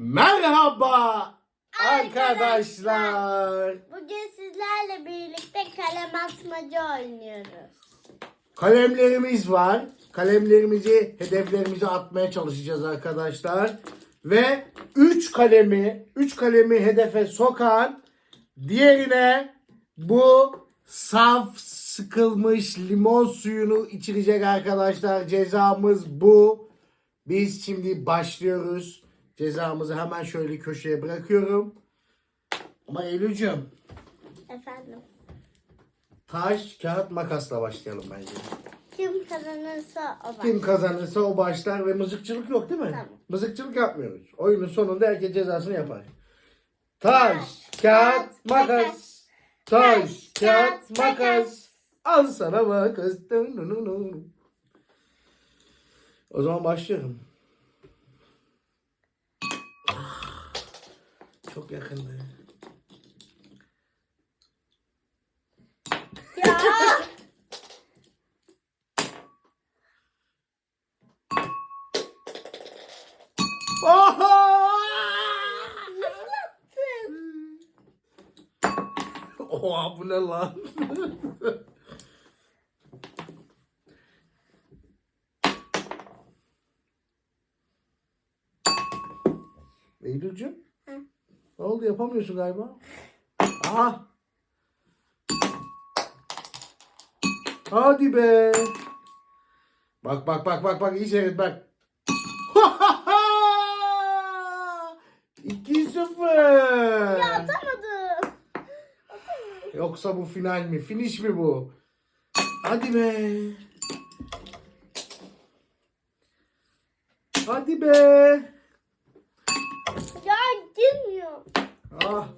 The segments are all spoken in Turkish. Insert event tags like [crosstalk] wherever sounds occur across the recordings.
Merhaba arkadaşlar. Bugün sizlerle birlikte kalem atmaca oynuyoruz. Kalemlerimiz var. Kalemlerimizi, hedeflerimizi atmaya çalışacağız arkadaşlar. Ve 3 kalemi, 3 kalemi hedefe sokan diğerine bu saf sıkılmış limon suyunu içirecek arkadaşlar. Cezamız bu. Biz şimdi başlıyoruz. Cezamızı hemen şöyle köşeye bırakıyorum. Ama Eylül'cüğüm Efendim. taş, kağıt, makasla başlayalım bence. Kim kazanırsa o Kim var. kazanırsa o başlar ve mızıkçılık yok değil mi? Tamam. Mızıkçılık yapmıyoruz. Oyunun sonunda herkes cezasını yapar. Taş, kağıt, makas. Taş, kağıt, makas. makas. Al sana makas. Dın dın dın dın. O zaman başlıyorum. Çok yakındı. Ya. Oha! Nasıl attın? Oha bu ne lan? Eylül'cüğüm. Ne oldu yapamıyorsun galiba? Aha. Hadi be. Bak bak bak bak bak iyi seyret bak. [laughs] 2-0. Ya atamadım. Yoksa bu final mi? Finish mi bu? Hadi be. Hadi be. Girmiyor. Ah.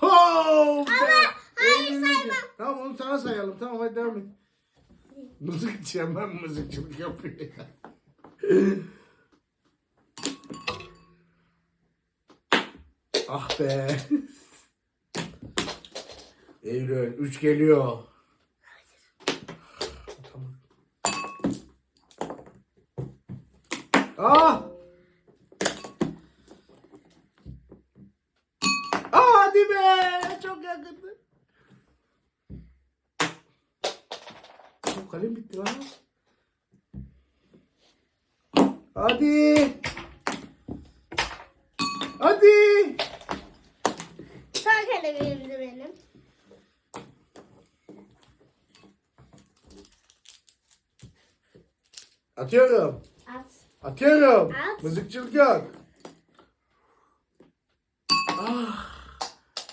Ho! hayır, Elini- saymam. Tamam onu sana sayalım. Tamam hadi devam et. Mızıkçı hemen mızıkçılık yapıyor ya. ah be. Eylül 3 geliyor. Ah! Ah hadi be! Çok yakındı. Bu kalem bitti lan. Hadi. Hadi. Son kalemimdi benim. Atıyorum. At. Atıyorum. At. Mızıkçılık yok. Ah.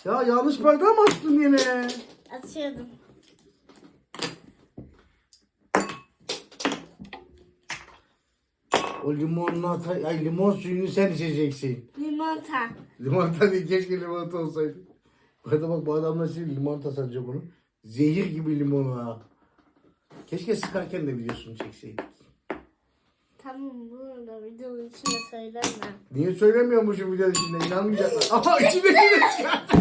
Ya yanlış bardağı mı attın yine? Atıyordum. O limonlu ata- ay limon suyunu sen içeceksin. Limonata. Limonata değil keşke limonata olsaydı. Bu arada bak bu adamlar şimdi limonata sanacak onu. Zehir gibi limonu ha. Keşke sıkarken de videosunu çekseydik. Tamam bunu da videonun içinde söyleme. Niye söylemiyormuşum video içinde inanmayacaklar. [laughs] Aha içindeki de çıkarttı.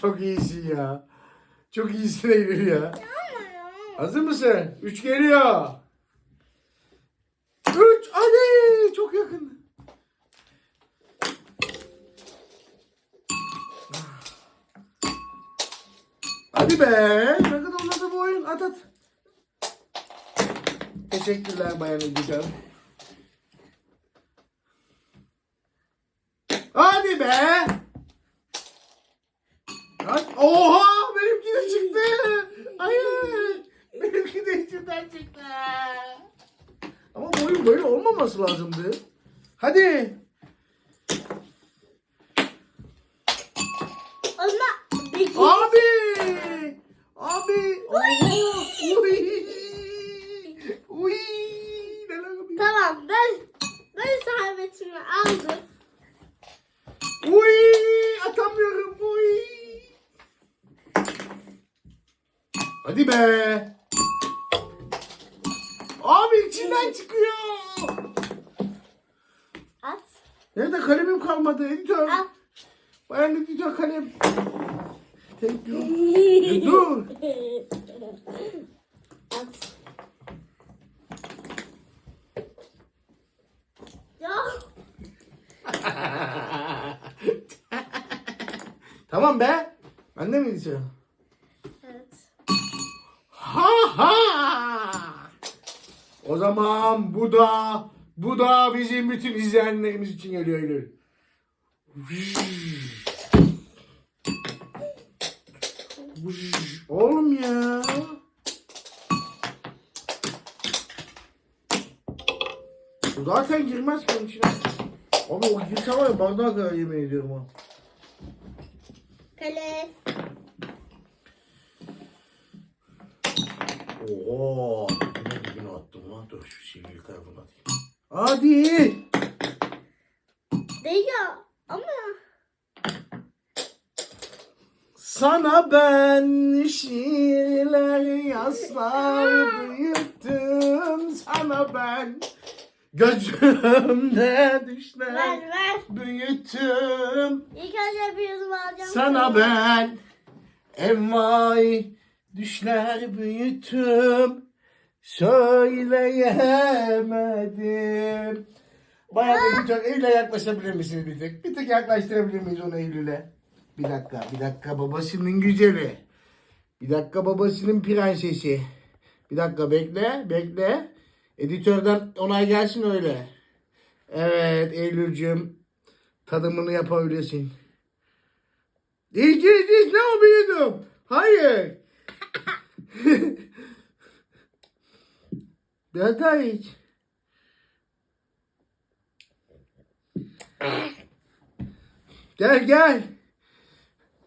Çok iyisin ya. Çok iyisin Eylül ya. Hazır mısın? Üç geliyor. Üç. Hadi. Çok yakın. Hadi be. Ne kadar uzadı bu oyun. At at. Teşekkürler Bayan Edgar. Hadi be. Hadi. Oha benimki de çıktı. Hayır. Benimki de içinden çıktı. Ama bu böyle olmaması lazımdı. Hadi. Ama bir Abi. Abi. Oha. Uy. Uy. Neler oluyor? Tamam ben ben servetimi aldım. Uy. Atamıyorum. Uy. Hadi be. Abi içinden çıkıyor. At. Nerede kalemim kalmadı editör? Al. Bayan editör kalem. Thank you. [laughs] E, dur. At. [laughs] Tamam be. Ben de mi gideceğim? Evet. Ha ha. O zaman bu da bu da bizim bütün izleyenlerimiz için geliyor Eylül. Oğlum ya. Bu zaten girmez ki onun içine. Abi o girse var ya bardağa kadar yemin ediyorum ha. Kale. Oo, ne dibine attım lan. Dur şu sivri tarafını atayım. Hadi. Değiyor. Ama Sana ben şiirler yazlar [laughs] büyüttüm. Sana ben gözümde düşler ver ver. büyüttüm. İlk önce bir yudum alacağım. Sana ben envai düşler büyüttüm. Söyleyemedim. Bayağı bir çok Eylül'e yaklaşabilir misiniz bir tık? Bir tık yaklaştırabilir miyiz onu Eylül'e? Bir dakika, bir dakika babasının güzeli. Bir dakika babasının prensesi. Bir dakika bekle, bekle. Editörden onay gelsin öyle. Evet Eylül'cüm tadımını yapabilirsin. İç iç iç ne o büyüdüm? Hayır. Daha iç. Gel gel.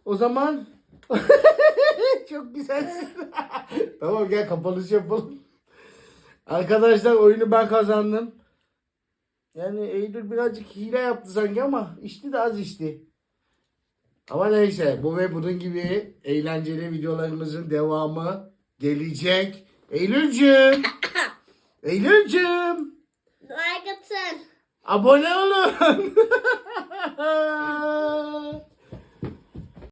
O zaman [laughs] çok güzelsin. [laughs] tamam gel kapanış yapalım. Arkadaşlar oyunu ben kazandım. Yani Eylül birazcık hile yaptı sanki ama içti de az içti. Ama neyse bu ve bunun gibi eğlenceli videolarımızın devamı gelecek. Eylül'cüm. [laughs] Eylül'cüm. Like atın. Abone olun. [laughs]